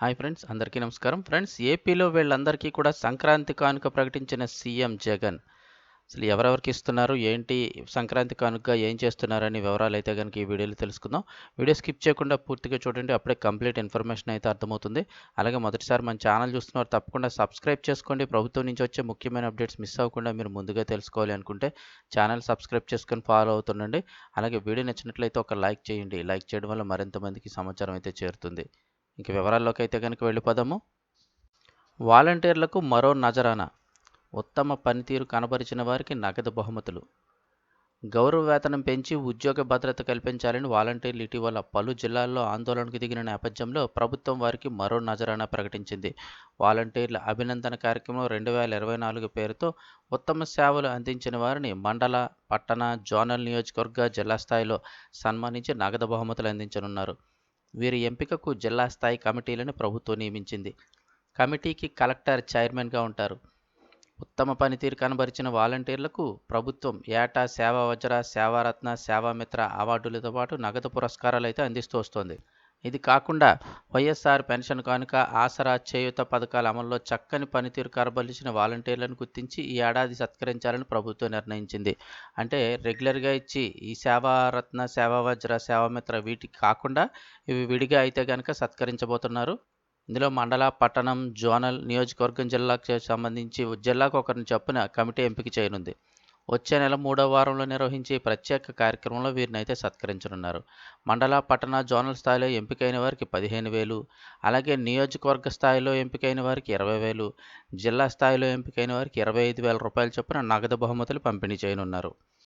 Hi friends అందరికీ నమస్కారం. Friends ఏపీలో వీళ్ళందరికీ కూడా సంక్రాంతి కానుక ప్రకటించిన సీఎం జగన్. అసలు ఎవరెవరికి ఇస్తున్నారు? ఏంటి? సంక్రాంతి కానుకగా ఏం చేస్తున్నారని వివరాలు అయితే కనుక ఈ వీడియోలో తెలుసుకుందాం. వీడియో స్కిప్ చేయకుండా పూర్తిగా చూడండి అప్పుడే కంప్లీట్ ఇన్ఫర్మేషన్ అయితే అర్థమవుతుంది. అలాగే మొదటిసారి మన ఛానల్ చూస్తున్నారు తప్పకుండా సబ్స్క్రైబ్ చేసుకోండి. ప్రభుత్వం నుంచి వచ్చే ముఖ్యమైన అప్డేట్స్ మిస్ అవ్వకుండా మీరు ముందుగా తెలుసుకోవాలి అనుకుంటే ఛానల్ సబ్స్క్రైబ్ చేసుకొని ఫాలో అవుతుండండి. అలాగే వీడియో నచ్చినట్లయితే ఒక లైక్ చేయండి. లైక్ చేయడం వల్ల మరింత మందికి సమాచారం అయితే చేరుతుంది. ఇంక వివరాల్లోకి అయితే కనుక వెళ్ళిపోదాము. వాలంటీర్లకు మరో నజరానా ఉత్తమ పనితీరు కనబరిచిన వారికి నగదు బహుమతులు. గౌరవ వేతనం పెంచి ఉద్యోగ భద్రత కల్పించాలని వాలంటీర్లు ఇటీవల పలు జిల్లాల్లో ఆందోళనకు దిగిన నేపథ్యంలో ప్రభుత్వం వారికి మరో నజరానా ప్రకటించింది. వాలంటీర్ల అభినందన కార్యక్రమం రెండు వేల ఇరవై నాలుగు పేరుతో ఉత్తమ సేవలు అందించిన వారిని మండల పట్టణ జోనల్ నియోజకవర్గ జిల్లా స్థాయిలో సన్మానించి నగదు బహుమతులు అందించనున్నారు. వీరి ఎంపికకు జిల్లా స్థాయి కమిటీలను ప్రభుత్వం నియమించింది. కమిటీకి కలెక్టర్ చైర్మన్గా ఉంటారు. ఉత్తమ పనితీరు కనబరిచిన వాలంటీర్లకు ప్రభుత్వం ఏటా సేవా వజ్ర సేవారత్న సేవామిత్ర అవార్డులతో పాటు నగదు పురస్కారాలు అయితే అందిస్తూ వస్తోంది. ఇది కాకుండా వైఎస్ఆర్ పెన్షన్ కానుక ఆసరా చేయూత పథకాల అమల్లో చక్కని పనితీరు కరబలిచిన వాలంటీర్లను గుర్తించి ఈ ఏడాది సత్కరించాలని ప్రభుత్వం నిర్ణయించింది. అంటే రెగ్యులర్గా ఇచ్చి ఈ సేవారత్న సేవా వజ్ర సేవామిత్ర వీటికి కాకుండా ఇవి విడిగా అయితే కనుక సత్కరించబోతున్నారు. ఇందులో మండల పట్టణం జోనల్ నియోజకవర్గం జిల్లాకు సంబంధించి జిల్లాకు ఒకరిని చొప్పున కమిటీ ఎంపిక చేయనుంది. వచ్చే నెల మూడవ వారంలో నిర్వహించే ప్రత్యేక కార్యక్రమంలో వీరిని అయితే సత్కరించనున్నారు. మండల పట్టణ జోనల్ స్థాయిలో ఎంపికైన వారికి పదిహేను వేలు అలాగే నియోజకవర్గ స్థాయిలో ఎంపికైన వారికి ఇరవై వేలు జిల్లా స్థాయిలో ఎంపికైన వారికి ఇరవై ఐదు వేల రూపాయల చొప్పున నగదు బహుమతులు పంపిణీ చేయనున్నారు.